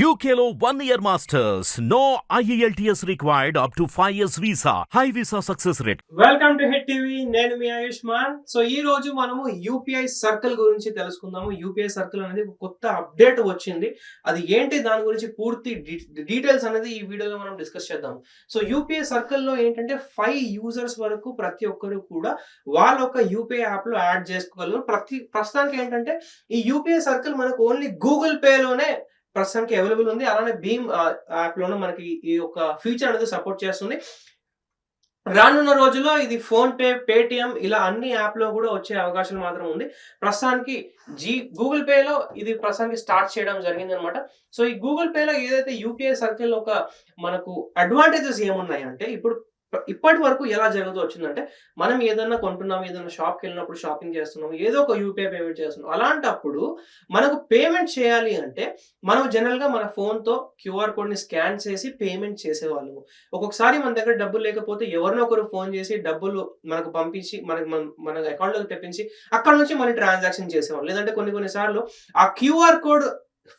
యూకేలో one year masters no IELTS required up to five years visa high visa success rate welcome to Hit TV నేను మీ Ayushman. So ఈ రోజు మనము UPI circle గురించి తెలుసుకుందాము. యూపీఐ సర్కిల్ అనేది కొత్త అప్డేట్ వచ్చింది. అది ఏంటి? దాని గురించి పూర్తి డీటెయిల్స్ అనేది ఈ వీడియోలో మనం డిస్కస్ చేద్దాం. సో యూపీఐ సర్కిల్లో ఏంటంటే ఫైవ్ యూజర్స్ వరకు ప్రతి ఒక్కరు కూడా వాళ్ళ ఒక యూపీఐ యాప్లో యాడ్ చేసుకోగలరు. ప్రతి ప్రస్తుతానికి ఏంటంటే ఈ యూపీఐ సర్కిల్ మనకు ఓన్లీ గూగుల్ పేలోనే ప్రస్తుతానికి అవైలబుల్ ఉంది. అలానే భీమ్ యాప్లోనే మనకి ఈ యొక్క ఫీచర్ అనేది సపోర్ట్ చేస్తుంది. రానున్న రోజుల్లో ఇది ఫోన్ పే పేటిఎం ఇలా అన్ని యాప్లో కూడా వచ్చే అవకాశం మాత్రం ఉంది. ప్రస్తుతానికి జీ గూగుల్ పేలో ఇది ప్రస్తుతానికి స్టార్ట్ చేయడం జరిగింది అనమాట సో ఈ గూగుల్ పేలో ఏదైతే యూపీఐ సర్కిల్ ఒక మనకు అడ్వాంటేజెస్ ఏమున్నాయి అంటే ఇప్పుడు ఇప్పటి వరకు ఎలా జరుగుతూ వచ్చిందంటే మనం ఏదైనా కొంటున్నాం ఏదైనా షాప్కి వెళ్ళినప్పుడు షాపింగ్ చేస్తున్నాం ఏదో ఒక యూపీఐ పేమెంట్ చేస్తున్నాం. అలాంటప్పుడు మనకు పేమెంట్ చేయాలి అంటే మనం జనరల్గా మన ఫోన్తో క్యూఆర్ కోడ్ని స్కాన్ చేసి పేమెంట్ చేసేవాళ్ళము. ఒక్కొక్కసారి మన దగ్గర డబ్బులు లేకపోతే ఎవరినో ఒకరు ఫోన్ చేసి డబ్బులు మనకు పంపించి మనకి మన మన అకౌంట్లోకి తెప్పించి అక్కడ నుంచి మనం ట్రాన్సాక్షన్ చేసేవాళ్ళం. లేదంటే కొన్ని కొన్నిసార్లు ఆ క్యూఆర్ కోడ్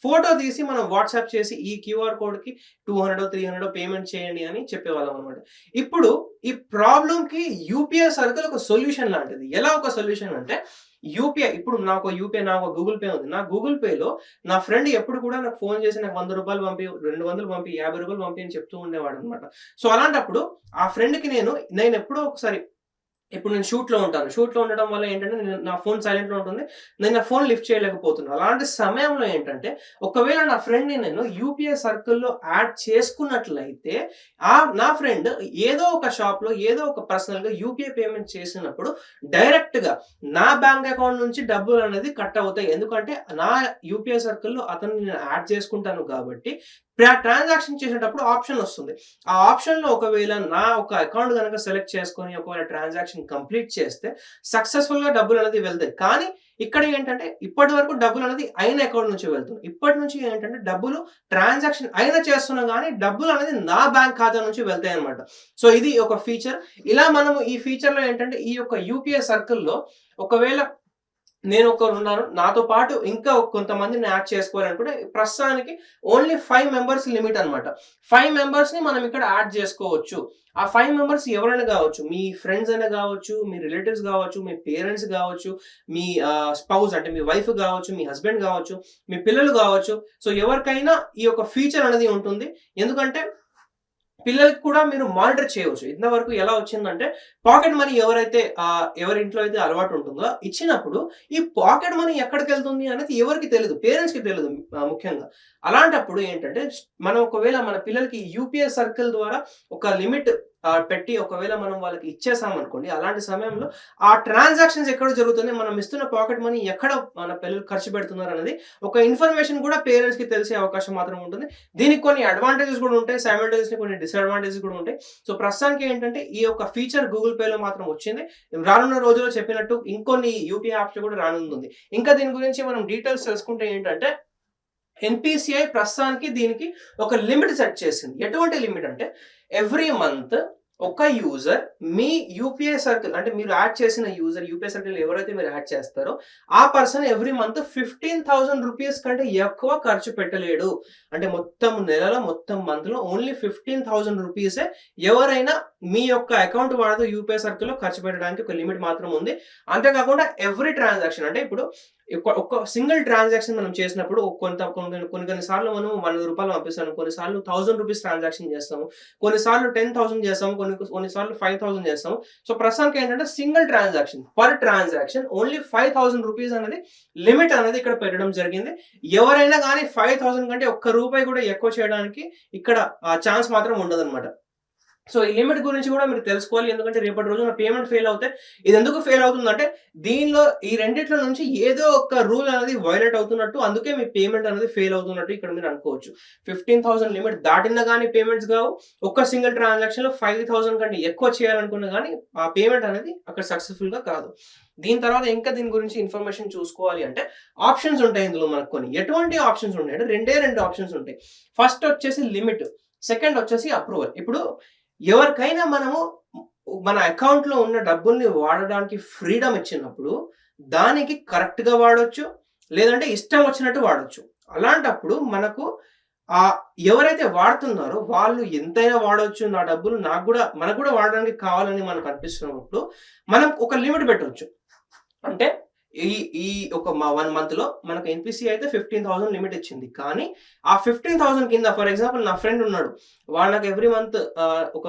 ఫోటో తీసి మనం వాట్సాప్ చేసి ఈ QR కోడ్కి two hundred three hundred payment చేయండి అని చెప్పేవాళ్ళం అనమాట ఇప్పుడు ఈ ప్రాబ్లంకి యూపీఐ సర్కిల్ ఒక సొల్యూషన్ లాంటిది. ఎలా ఒక సొల్యూషన్ అంటే యూపీఐ ఇప్పుడు నాకు యూపీఐ నాకు గూగుల్ పే ఉంది. నా గూగుల్ పేలో నా ఫ్రెండ్ ఎప్పుడు కూడా నాకు ఫోన్ చేసి నాకు వంద రూపాయలు పంపి రెండు వందలు పంపి యాభై రూపాయలు పంపి అని చెప్తూ ఉండేవాడు అనమాట సో అలాంటప్పుడు ఆ ఫ్రెండ్కి నేను నేను ఎప్పుడో ఒకసారి ఇప్పుడు నేను షూట్లో ఉంటాను. షూట్లో ఉండడం వల్ల ఏంటంటే నేను నా ఫోన్ సైలెంట్లో ఉంటుంది. నేను నా ఫోన్ లిఫ్ట్ చేయలేకపోతున్నాను. అలాంటి సమయంలో ఏంటంటే ఒకవేళ నా ఫ్రెండ్ని నేను యూపీఐ సర్కిల్లో యాడ్ చేసుకున్నట్లయితే ఆ నా ఫ్రెండ్ ఏదో ఒక షాప్లో ఏదో ఒక పర్సనల్గా యూపీఐ పేమెంట్ చేసినప్పుడు డైరెక్ట్గా నా బ్యాంక్ అకౌంట్ నుంచి డబ్బులు అనేది కట్ అవుతాయి. ఎందుకంటే నా యూపీఐ సర్కిల్లో అతను నేను యాడ్ చేసుకుంటాను కాబట్టి ట్రాన్సాక్షన్ చేసేటప్పుడు ఆప్షన్ వస్తుంది. ఆ ఆప్షన్లో ఒకవేళ నా ఒక అకౌంట్ కనుక సెలెక్ట్ చేసుకొని ఒకవేళ ట్రాన్సాక్షన్ కంప్లీట్ చేస్తే సక్సెస్ఫుల్గా డబ్బులు అనేది వెళ్తాయి. కానీ ఇక్కడ ఏంటంటే ఇప్పటి వరకు డబ్బులు అనేది అయిన అకౌంట్ నుంచి వెళ్తుంది ఇప్పటి నుంచి ఏంటంటే డబ్బులు ట్రాన్సాక్షన్ అయిన చేస్తున్నా కానీ డబ్బులు అనేది నా బ్యాంక్ ఖాతా నుంచి వెళ్తాయి అనమాట సో ఇది ఒక ఫీచర్ ఇలా మనము ఈ ఫీచర్లో ఏంటంటే ఈ యొక్క యూపీఐ సర్కిల్లో ఒకవేళ నేను ఒకరు ఉన్నాను నాతో పాటు ఇంకా కొంతమందిని యాడ్ చేసుకోవాలనుకుంటే ప్రస్తుతానికి ఓన్లీ ఫైవ్ మెంబర్స్ లిమిట్ అనమాట ఫైవ్ మెంబర్స్ని మనం ఇక్కడ యాడ్ చేసుకోవచ్చు. ఆ ఫైవ్ మెంబర్స్ ఎవరైనా కావచ్చు మీ ఫ్రెండ్స్ అయినా కావచ్చు మీ రిలేటివ్స్ కావచ్చు మీ పేరెంట్స్ కావచ్చు మీ స్పౌస్ అంటే మీ వైఫ్ కావచ్చు మీ హస్బెండ్ కావచ్చు మీ పిల్లలు కావచ్చు. సో ఎవరికైనా ఈ యొక్క ఫీచర్ అనేది ఉంటుంది. ఎందుకంటే పిల్లలకి కూడా మీరు మానిటర్ చేయవచ్చు. ఇంతవరకు ఎలా వచ్చిందంటే పాకెట్ మనీ ఎవరైతే ఎవరి ఇంట్లో అయితే అలవాటు ఉంటుందో ఇచ్చినప్పుడు ఈ పాకెట్ మనీ ఎక్కడికి వెళ్తుంది అనేది ఎవరికి తెలియదు పేరెంట్స్కి తెలియదు ముఖ్యంగా. అలాంటప్పుడు ఏంటంటే మనం ఒకవేళ మన పిల్లలకి యూపీఐ సర్కిల్ ద్వారా ఒక లిమిట్ పెట్టి ఒకవేళ మనం వాళ్ళకి ఇచ్చేసాం అనుకోండి అలాంటి సమయంలో ఆ ట్రాన్సాక్షన్స్ ఎక్కడ జరుగుతుంది మనం ఇస్తున్న పాకెట్ మనీ ఎక్కడ మన పిల్లలు ఖర్చు పెడుతున్నారు అనేది ఒక ఇన్ఫర్మేషన్ కూడా పేరెంట్స్కి తెలిసే అవకాశం మాత్రం ఉంటుంది. దీనికి కొన్ని అడ్వాంటేజెస్ కూడా ఉంటాయి సైమల్టేజెస్ కొన్ని డిసడ్వాంటేజెస్ కూడా ఉంటాయి. సో ప్రస్తుతానికి ఏంటంటే ఈ యొక్క ఫీచర్ గూగుల్ పేలో మాత్రం వచ్చింది. రానున్న రోజుల్లో చెప్పినట్టు ఇంకొన్ని యూపీఐ యాప్స్ కూడా రానుంది. ఇంకా దీని గురించి మనం డీటెయిల్స్ తెలుసుకుంటే ఏంటంటే ఎన్పిసిఐ ప్రస్తుతానికి దీనికి ఒక లిమిట్ సెట్ చేసింది. ఎటువంటి లిమిట్ అంటే ఎవ్రీ మంత్ ఒక యూజర్ మీ యూపీఐ సర్కిల్ అంటే మీరు యాడ్ చేసిన యూజర్ యూపీఐ సర్కిల్ ఎవరైతే మీరు యాడ్ చేస్తారో ఆ person every month fifteen thousand rupees కంటే ఎక్కువ ఖర్చు పెట్టలేడు. అంటే మొత్తం నెలలో మొత్తం మంత్లో ఓన్లీ ఫిఫ్టీన్ థౌసండ్ రూపీసే ఎవరైనా మీ యొక్క అకౌంట్ వాడుతూ యూపీఐ సర్కిల్లో ఖర్చు పెట్టడానికి ఒక లిమిట్ మాత్రం ఉంది. అంతేకాకుండా ఎవ్రీ ట్రాన్సాక్షన్ అంటే ఇప్పుడు ఒక సింగిల్ ట్రాన్సాక్షన్ మనం చేసినప్పుడు కొంత కొన్ని కొన్ని కొన్ని సార్లు మనం వంద రూపాయలు పంపిస్తాము కొన్నిసార్లు థౌసండ్ రూపీస్ ట్రాన్సాక్షన్ చేస్తాము కొన్నిసార్లు టెన్ థౌసండ్ చేస్తాము కొన్ని కొన్నిసార్లు ఫైవ్ థౌసండ్ చేస్తాము. సో ప్రస్తుతానికి ఏంటంటే single transaction per transaction only five thousand rupees అనేది లిమిట్ అనేది ఇక్కడ పెట్టడం జరిగింది. ఎవరైనా కానీ ఫైవ్ థౌసండ్ కంటే ఒక్క రూపాయి కూడా ఎక్కువ చేయడానికి ఇక్కడ ఛాన్స్ మాత్రం ఉండదు సో ఈ లిమిట్ గురించి కూడా మీరు తెలుసుకోవాలి ఎందుకంటే రేపటి రోజున పేమెంట్ ఫెయిల్ అవుతే ఇది ఎందుకు ఫెయిల్ అవుతుందంటే దీనిలో ఈ రెండిట్లో నుంచి ఏదో ఒక రూల్ అనేది వైలేట్ అవుతున్నట్టు అందుకే మీ పేమెంట్ అనేది ఫెయిల్ అవుతున్నట్టు ఇక్కడ మీరు అనుకోవచ్చు. ఫిఫ్టీన్ థౌసండ్ లిమిట్ దాటిన కానీ పేమెంట్స్ కావు ఒక్క సింగిల్ ట్రాన్సాక్షన్లో ఫైవ్ థౌసండ్ కంటే ఎక్కువ చేయాలనుకున్నా కానీ ఆ పేమెంట్ అనేది అక్కడ సక్సెస్ఫుల్గా కాదు. దీని తర్వాత ఇంకా దీని గురించి ఇన్ఫర్మేషన్ చూసుకోవాలి అంటే ఆప్షన్స్ ఉంటాయి ఇందులో మనకు కొన్ని. ఎటువంటి ఆప్షన్స్ ఉంటాయి అంటే రెండే రెండు ఆప్షన్స్ ఉంటాయి. ఫస్ట్ వచ్చేసి లిమిట్ సెకండ్ వచ్చేసి అప్రూవల్ ఇప్పుడు ఎవరికైనా మనము మన అకౌంట్లో ఉన్న డబ్బుల్ని వాడడానికి ఫ్రీడమ్ ఇచ్చినప్పుడు దానికి కరెక్ట్గా వాడవచ్చు లేదంటే ఇష్టం వచ్చినట్టు వాడచ్చు. అలాంటప్పుడు మనకు ఆ ఎవరైతే వాడుతున్నారో వాళ్ళు ఎంతైనా వాడవచ్చు నా డబ్బులు నాకు కూడా మనకు కూడా వాడడానికి కావాలని మనకు అనిపిస్తున్నప్పుడు మనం ఒక లిమిట్ పెట్టవచ్చు అంటే ఈ ఈ ఒక వన్ మంత్లో మనకు ఎన్పిసి అయితే ఫిఫ్టీన్ థౌసండ్ లిమిట్ ఇచ్చింది. కానీ ఆ ఫిఫ్టీన్ థౌసండ్ కింద ఫర్ ఎగ్జాంపుల్ నా ఫ్రెండ్ ఉన్నాడు. వాడు నాకు ఎవ్రీ మంత్ ఒక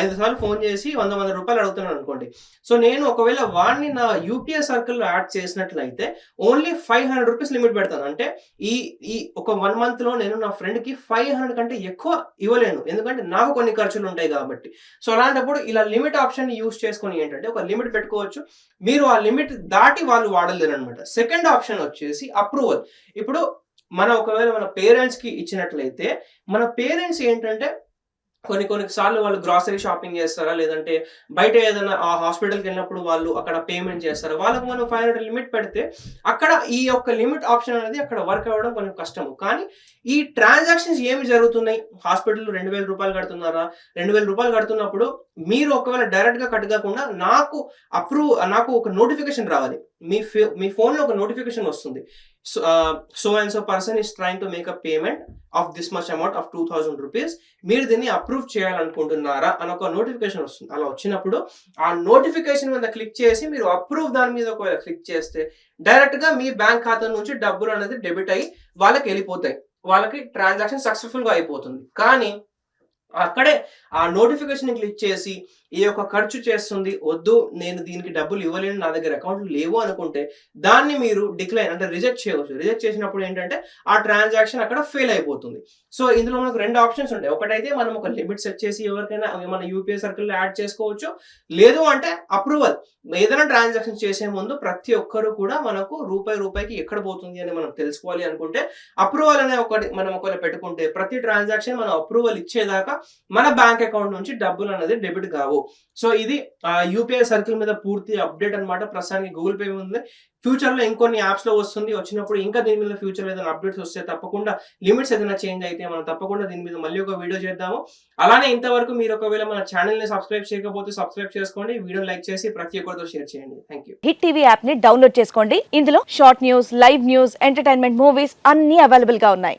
ఐదు సార్లు ఫోన్ చేసి వంద వంద రూపాయలు అడుగుతున్నాను అనుకోండి. సో నేను ఒకవేళ వాడిని నా యూపీఐ సర్కిల్లో యాడ్ చేసినట్లయితే only five hundred rupees limit పెడతాను. అంటే ఈ ఈ ఒక వన్ మంత్లో నేను నా ఫ్రెండ్కి ఫైవ్ హండ్రెడ్ కంటే ఎక్కువ ఇవ్వలేను. ఎందుకంటే నాకు కొన్ని ఖర్చులు ఉంటాయి కాబట్టి. సో అలాంటప్పుడు ఇలా లిమిట్ ఆప్షన్ యూస్ చేసుకొని ఏంటంటే ఒక లిమిట్ పెట్టుకోవచ్చు. మీరు ఆ లిమిట్ దాటి వాళ్ళు వాడలేరు అనమాట సెకండ్ ఆప్షన్ వచ్చేసి అప్రూవల్. ఇప్పుడు మన ఒకవేళ మన పేరెంట్స్కి ఇచ్చినట్లయితే మన పేరెంట్స్ ఏంటంటే కొన్ని కొన్ని సార్లు వాళ్ళు గ్రాసరీ షాపింగ్ చేస్తారా? లేదంటే బయట ఏదైనా ఆ హాస్పిటల్కి వెళ్ళినప్పుడు వాళ్ళు అక్కడ పేమెంట్ చేస్తారా? వాళ్ళకు మనం ఫైవ్ హండ్రెడ్ లిమిట్ పెడితే అక్కడ ఈ యొక్క లిమిట్ ఆప్షన్ అనేది అక్కడ వర్క్ అవ్వడం కొంచెం కష్టము. కానీ ఈ ట్రాన్సాక్షన్స్ ఏమి జరుగుతున్నాయి? హాస్పిటల్ రెండు వేల రూపాయలు కడుతున్నారా? రెండు వేల రూపాయలు కడుతున్నప్పుడు మీరు ఒకవేళ డైరెక్ట్గా కట్ కాకుండా నాకు అప్రూవ్ నాకు ఒక నోటిఫికేషన్ రావాలి. మీ ఫే- మీ ఫోన్లో ఒక నోటిఫికేషన్ వస్తుంది. So and so person is trying to make a payment of this much amount of two thousand rupees మీరు దీన్ని అప్రూవ్ చేయాలనుకుంటున్నారా అని ఒక నోటిఫికేషన్ వస్తుంది. అలా వచ్చినప్పుడు ఆ నోటిఫికేషన్ మీద క్లిక్ చేసి మీరు అప్రూవ్ దాని మీద ఒకవేళ క్లిక్ చేస్తే డైరెక్ట్గా మీ బ్యాంక్ ఖాతా నుంచి డబ్బులు అనేది డెబిట్ అయ్యి వాళ్ళకి వెళ్ళిపోతాయి. వాళ్ళకి ట్రాన్సాక్షన్ సక్సెస్ఫుల్గా అయిపోతుంది. కానీ అక్కడే ఆ నోటిఫికేషన్ క్లిక్ చేసి ఈ యొక్క ఖర్చు చేస్తుంది వద్దు నేను దీనికి డబ్బులు ఇవ్వలేను నా దగ్గర అకౌంట్లు లేవు అనుకుంటే దాన్ని మీరు డిక్లైన్ అంటే రిజెక్ట్ చేయవచ్చు. రిజెక్ట్ చేసినప్పుడు ఏంటంటే ఆ ట్రాన్సాక్షన్ అక్కడ ఫెయిల్ అయిపోతుంది. సో ఇందులో మనకు రెండు ఆప్షన్స్ ఉంటాయి. ఒకటైతే మనం ఒక లిమిట్ సెట్ చేసి ఎవరికైనా అవి మన యూపీఐ సర్కిల్లో యాడ్ చేసుకోవచ్చు. లేదు అంటే అప్రూవల్. ఏదైనా ట్రాన్సాక్షన్ చేసే ముందు ప్రతి ఒక్కరు కూడా మనకు రూపాయి రూపాయికి ఎక్కడ పోతుంది అని మనం తెలుసుకోవాలి అనుకుంటే అప్రూవల్ అనే ఒకటి మనం ఒకవేళ పెట్టుకుంటే ప్రతి ట్రాన్సాక్షన్ మనం అప్రూవల్ ఇచ్చేదాకా మన బ్యాంక్ అకౌంట్ నుంచి డబ్బులు అనేది డెబిట్ కావు. సో ఇది యూపీఐ సర్కిల్ మీద పూర్తి అప్డేట్ అన్నమాట. ప్రస్తుతానికి గూగుల్ పే ఉంది. ఫ్యూచర్లో ఇంకొన్ని యాప్స్లో వస్తుంది. వచ్చినప్పుడు ఇంకా దీని మీద ఫ్యూచర్లో ఏదైనా అప్డేట్స్ వస్తే తప్పకుండా లిమిట్స్ ఏదైనా చేంజ్ అయితే మనం తప్పకుండా దీని మీద మళ్ళీ ఒక వీడియో చేద్దాము. అలానే ఇంతవరకు మీరు ఒకవేళ మన ఛానల్ని సబ్స్క్రైబ్ చేయకపోతే సబ్స్క్రైబ్ చేసుకోండి. వీడియో లైక్ చేసి ప్రతి ఒక్కరితో షేర్ చేయండి. Thank you. హిట్ టీవీ యాప్ని డౌన్లోడ్ చేసుకోండి. ఇందులో short news live news entertainment movies అన్ని అవైలబుల్గా ఉన్నాయి.